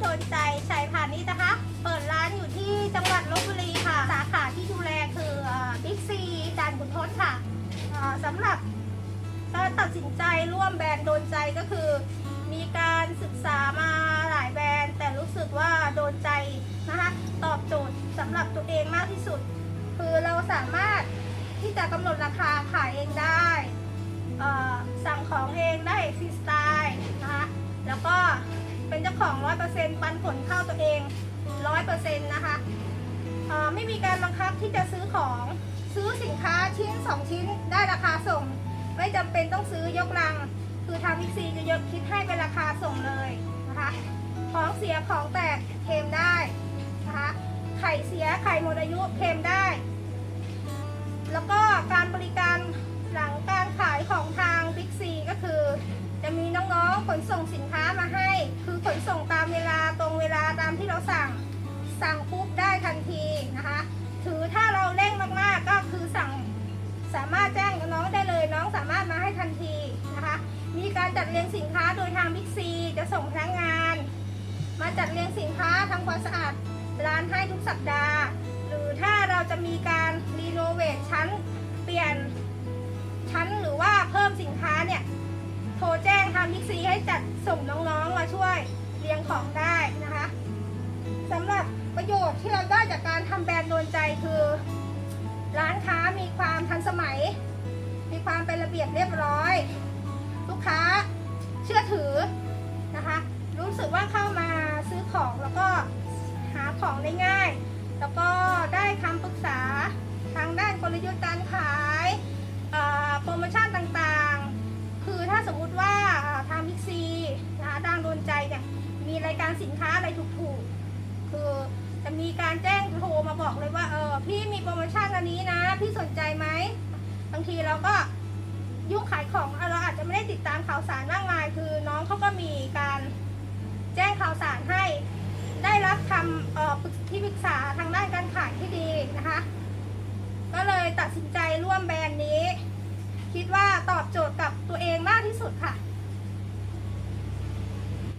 โดนใจชัยพาณิชย์นะคะ เปิดร้านอยู่ที่จังหวัดลบบุรีค่ะ สาขาที่ดูแลคือบิ๊กซีจานขุนทศค่ะสำหรับการตัดสินใจร่วมแบรนด์โดนใจก็คือ มีการศึกษามาหลายแบรนด์ แต่รู้สึกว่าโดนใจนะคะตอบโจทย์สำหรับตัวเองมากที่สุด คือเราสามารถที่จะกำหนดราคาขายเองได้สั่งของเองได้ฟรีสไตล์นะคะแล้วก็ เป็นเจ้าของ100%ปันผลเข้าตัวเอง100%นะคะเอ่อไม่มีการบังคับที่จะซื้อของซื้อสินค้าชิ้น 2 ชิ้นได้ราคาส่ง ไม่จำเป็นต้องซื้อยกลัง คือทางวิกซีจะยกคิดให้เป็นราคาส่งเลยนะคะของเสียของแตกเคมได้นะคะไข่เสียไข่หมดอายุเคมได้ ขนส่งสินค้ามาให้ คือขนส่งตามเวลาตรงเวลาตามที่เราสั่ง สั่งปุ๊บได้ทันทีนะคะ ถือถ้าเราเร่งมากๆก็คือสั่งสามารถแจ้งกับน้องได้เลยน้องสามารถมาให้ทันทีนะคะ มีการจัดเรียงสินค้าโดยทางบิ๊กซีจะส่งพนักงาน มาจัดเรียงสินค้าทำความสะอาดร้านให้ทุกสัปดาห์ หรือถ้าเราจะมีการรีโนเวทชั้นเปลี่ยนชั้นหรือว่าเพิ่มสินค้าเนี่ยโทรแจ้งางบิ๊กซีให้จัดส่งน้องๆมาช่วยเรียงของได้นะคะสำหรับประโยชน์ที่เราได้จากการทำแบรนด์โดนใจคือ ร้านค้ามีความทันสมัย มีความเป็นระเบียบเรียบร้อย ลูกค้าเชื่อถือนะคะ รู้สึกว่าเข้ามาซื้อของแล้วก็หาของได้ง่าย แล้วก็ การสินค้าอะไรถูกๆ คือจะมีการแจ้งโทรมาบอกเลยว่าเออพี่มีโปรโมชั่นอันนี้นะ พี่สนใจไหมบางทีเราก็ยุ่งขายของเราอาจจะไม่ได้ติดตามข่าวสารมากมาย คือน้องเขาก็มีการแจ้งข่าวสารให้ ได้รับคำที่ปรึกษาทางด้านการขายที่ดีนะคะ ก็เลยตัดสินใจร่วมแบรนด์นี้ คิดว่าตอบโจทย์กับ